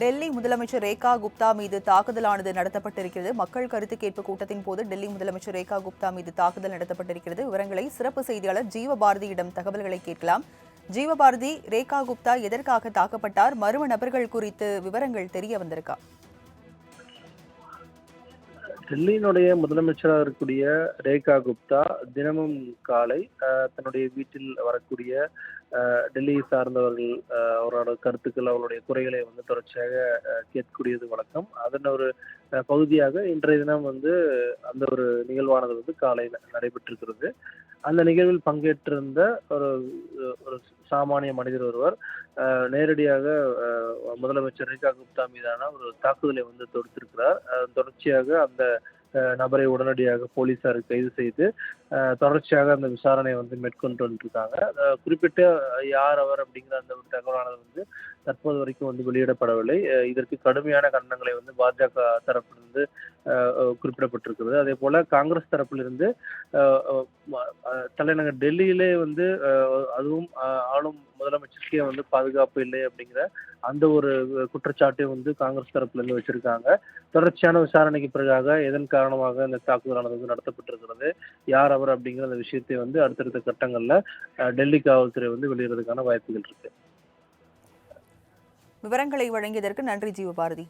டெல்லி முதலமைச்சர் ரேகா குப்தா மீது தாக்குதலானது நடத்தப்பட்டிருக்கிறது. மக்கள் கருத்து கேட்பு கூட்டத்தின் போது டெல்லி முதலமைச்சர் ரேகா குப்தா மீது தாக்குதல் நடத்தப்பட்டிருக்கிறது. விவரங்களை சிறப்பு செய்தியாளர் ஜீவபாரதியிடம் தகவல்களை கேட்கலாம். ஜீவபாரதி ரேகா குப்தா எதற்காக தாக்கப்பட்டார்? மர்ம நபர்கள் குறித்து விவரங்கள் தெரிய வந்திருக்கா? டெல்லியினுடைய முதலமைச்சராக இருக்கக்கூடிய ரேகா குப்தா தினமும் காலை தன்னுடைய வீட்டில் வரக்கூடிய டெல்லியை சார்ந்தவர்கள் அவரோட கருத்துக்கள் அவருடைய குறைகளை வந்து தொடர்ச்சியாக கேட்கக்கூடியது வழக்கம். அதன் ஒரு பகுதியாக இன்றைய தினம் வந்து அந்த ஒரு நிகழ்வானது வந்து காலை நடைபெற்றிருக்கிறது. அந்த நிகழ்வில் பங்கேற்றிருந்த ஒரு ஒரு சாமானிய மனிதர் ஒருவர் நேரடியாக முதலமைச்சர் ரேகா குப்தா மீதான ஒரு தாக்குதலை வந்து தொடுத்திருக்கிறார். தொடர்ச்சியாக அந்த நபரை உடனடியாக போலீசார் கைது செய்து தொடர்ச்சியாக அந்த விசாரணை வந்து மேற்கொண்டு வந்துருக்காங்க. அஹ், குறிப்பிட்ட யார் அவர் அப்படிங்கிற அந்த ஒரு தகவலானது வந்து தற்போது வரைக்கும் வந்து வெளியிடப்படவில்லை. இதற்கு கடுமையான கண்டனங்களை வந்து பாஜக தரப்பிலிருந்து குறிப்பிடப்பட்டிருக்கிறது. அதே போல காங்கிரஸ் தரப்பிலிருந்து தலைநகர் டெல்லியிலே வந்து அதுவும் ஆளும் முதலமைச்சருக்கே வந்து பாதுகாப்பு இல்லை அப்படிங்கிற அந்த ஒரு குற்றச்சாட்டையும் வந்து காங்கிரஸ் தரப்புல இருந்து வச்சிருக்காங்க. தொடர்ச்சியான விசாரணைக்கு பிறகாக எதன் காரணமாக இந்த தாக்குதலானது வந்து நடத்தப்பட்டிருக்கிறது யார் அவர் அப்படிங்கிற அந்த விஷயத்தை வந்து அடுத்தடுத்த கட்டங்கள்ல டெல்லி காவல்துறை வந்து வெளியிடுறதுக்கான வாய்ப்புகள் இருக்கு. விவரங்களை வழங்கியதற்கு நன்றி ஜீவபாரதி.